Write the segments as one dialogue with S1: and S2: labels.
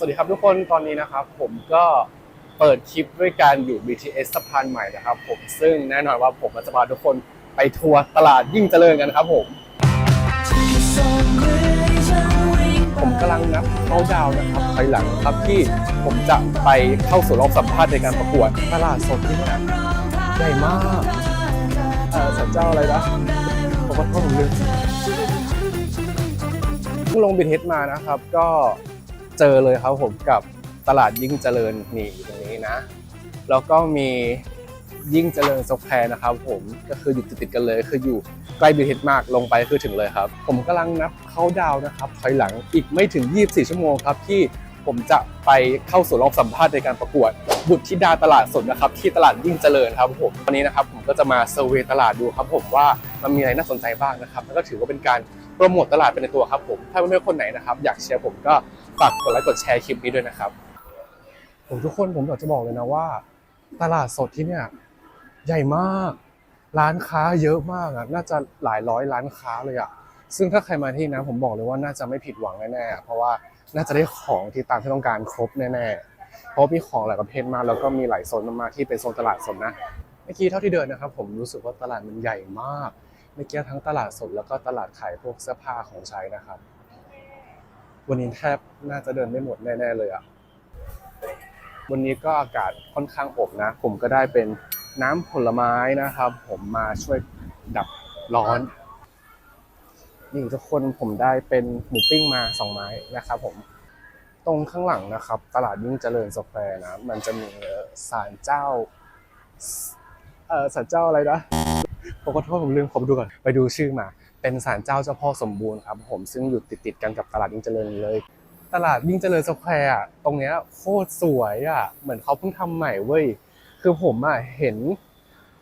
S1: สวัสดีครับทุกคนตอนนี้นะครับ ผมก็เปิดคลิปด้วยการอยู่ BTS สะพานใหม่นะครับ ผมซึ่งแน่นอนว่าผมจะพาทุกคนไปทัวร์ตลาดยิ่งเจริญกันครับ ผม ผมกำลังนับเข้าดาวนะครับภายหลังครับที่ผมจะไปเข้าสู่รอบสัมภาษณ์ในการประกวดตลาดสดที่นี่ใหญ่มากเออสันเจ้าอะไรนะผมก็ต้องลืมเพิ่งลงบินเฮดมานะครับ ก็ เจอเลยครับผมกับตลาดยิ่งเจริญนี่อยู่ตรงนี้นะ แล้วก็มียิ่งเจริญสแควร์นะครับ ผมก็คืออยู่ติดๆกันเลยคืออยู่ใกล้บิทเฮดมากลงไปคือถึงเลยครับ ผมกำลังนับเข้าดาวน์นะครับถอยหลังอีกไม่ถึง 24 ชั่วโมงครับที่ผมจะไปเข้าสู่รอบสัมภาษณ์ในการประกวด บุตรธิดาตลาดสดนะครับที่ตลาดยิ่งเจริญครับผมวันนี้นะครับผมก็จะมาเซอร์เวยตลาดดูครับผมว่ามันมีอะไรน่าสนใจบ้างนะครับแล้วก็ถือว่าเป็นการโปรโมตตลาดไปในตัวครับผมถ้าเพื่อนๆคนไหนนะครับอยากเชียร์ผมก็ฝากกดไลค์กดแชร์คลิปนี้ด้วยนะครับผมทุกคนผมอยากจะบอกเลยนะว่า ตลาดสดที่เนี่ยใหญ่มาก ร้านค้าเยอะมากอะน่าจะหลายร้อยร้านค้าเลยอะซึ่งถ้าใครมาที่นะผมบอกเลยว่าน่าจะไม่ผิดหวังแน่ๆเพราะว่าน่าจะได้ของที่ตามที่ต้องการครบแน่ๆ เพราะมีของหลายประเภทมากแล้วก็มีหลายโซนมากๆที่เป็นโซนตลาดสดนะเมื่อกี้เท่าที่เดินนะครับ ผมรู้สึกว่าตลาดมันใหญ่มากเมื่อกี้ทั้งตลาดสดแล้วก็ตลาดขายพวกเสื้อผ้าของใช้นะครับ วันนี้แทบน่าจะเดินไม่หมดแน่ๆเลยอะวันนี้ก็อากาศค่อนข้างอบนะ ผมก็ได้เป็นน้ำผลไม้นะครับ ผมมาช่วยดับร้อนนี่ทุกคนผมได้เป็นหมูปิ้งมาสองไม้นะครับผม ตรงข้างหลังนะครับ ตลาดยิ่งเจริญสแควร์นะ มันจะมีศาลเจ้าเออศาลเจ้าอะไรนะผมขอโทษผมลืมขอไปดูก่อนไปดูชื่อมา เป็นศาลเจ้าเจ้าพ่อสมบูรณ์ครับผมซึ่งอยู่ติดติดๆกันกับตลาดยิ่งเจริญเลย ตลาดยิ่งเจริญสแควร์ตรงเนี้ยโคตรสวยอะเหมือนเขาเพิ่งทำใหม่เว้ยคือผมอะเห็น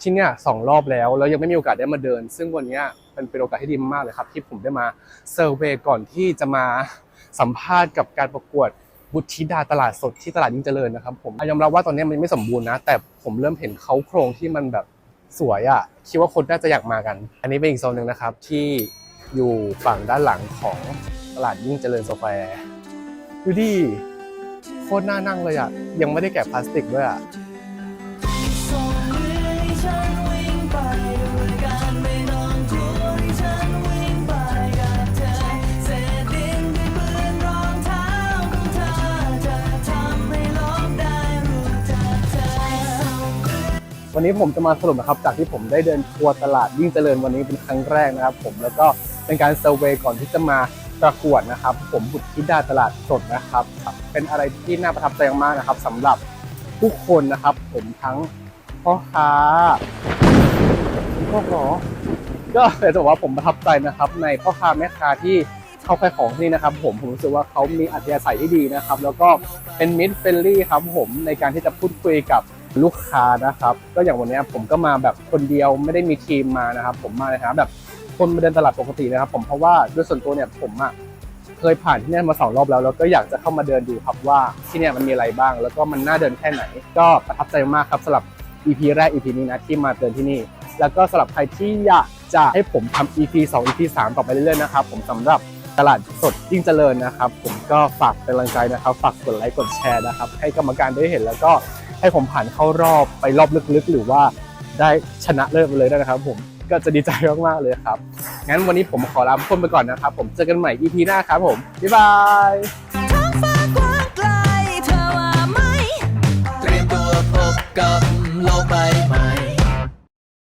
S1: ที่เนี่ยสองรอบแล้วแล้วยังไม่มีโอกาสได้มาเดิน ซึ่งวันเนี้ยมันเป็นโอกาสที่ดีมากเลยครับ ที่ผมได้มาเซอร์เวยก่อนที่จะมา สัมภาษณ์กับการประกวดบุตรธิดาตลาดสดที่ตลาดยิ่งเจริญนะครับ ผมยอมรับว่าตอนนี้มันไม่สมบูรณ์นะ แต่ผมเริ่มเห็นเขาโครงที่มันแบบสวยอะคิดว่าคนน่าจะอยากมากัน อันนี้เป็นอีกโซนหนึ่งนะครับที่อยู่ฝั่งด้านหลังของตลาดยิ่งเจริญสแควร์ดูดิโคตรน่านั่งเลยอะยังไม่ได้แกะพลาสติกด้วยอะ วันนี้ผมจะมาสรุปนะครับจากที่ผมได้เดินทัวร์ตลาดยิ่งเจริญวันนี้เป็นครั้งแรกนะครับ ผมแล้วก็เป็นการเซอร์เวย์ก่อนที่จะมาประกวดนะครับ ผมบุตรธิดาตลาดสดนะครับ เป็นอะไรที่น่าประทับใจมากนะครับสำหรับทุกคนนะครับ ผมทั้งพ่อค้าพ่อขอก็เลยจะบอกว่าผมประทับใจนะครับ ในพ่อค้าแม่ค้าที่เขาขายของที่นี่นะครับ ผมผมรู้สึกว่าเขามีอัธยาศัยที่ดีนะครับ แล้วก็เป็นมิตรเฟรนลี่ครับผมในการที่จะพูดคุยกับ ลูกค้านะครับ ก็อย่างวันนี้ผมก็มาแบบคนเดียวไม่ได้มีทีมมานะครับ ผมมาในฐานะแบบคนมาเดินตลาดปกตินะครับ ผมเพราะว่าด้วยส่วนตัวเนี่ยผมอะเคยผ่านที่นี่มาสองรอบแล้วแล้วก็อยากจะเข้ามาเดินดูครับว่าที่นี่มันมีอะไรบ้าง แล้วก็มันน่าเดินแค่ไหน ก็ประทับใจมากครับสำหรับ EP แรก EP นี้นะที่มาเดินที่นี่ แล้วก็สำหรับใครที่อยากจะให้ผมทำ EP 2 EP 3 ต่อไปเรื่อยๆนะครับผมสำหรับตลาดสดยิ่งเจริญนะครับ ผมก็ฝากเป็นกำลังใจนะครับ ฝากกดไลค์กดแชร์นะครับ ให้กรรมการได้เห็นแล้วก็ ให้ผมผ่านเข้ารอบไปรอบลึกๆ หรือว่าได้ชนะเลิศไปเลยได้นะครับ ผมก็จะดีใจมากๆเลยครับ งั้นวันนี้ผมขอลาทุกคนไปก่อนนะครับ ผมเจอกันใหม่ EP หน้าครับผม บ๊ายบาย
S2: ท้องฟ้ากว้างไกลเธอว่าไหม
S3: เตรียมตัวพบ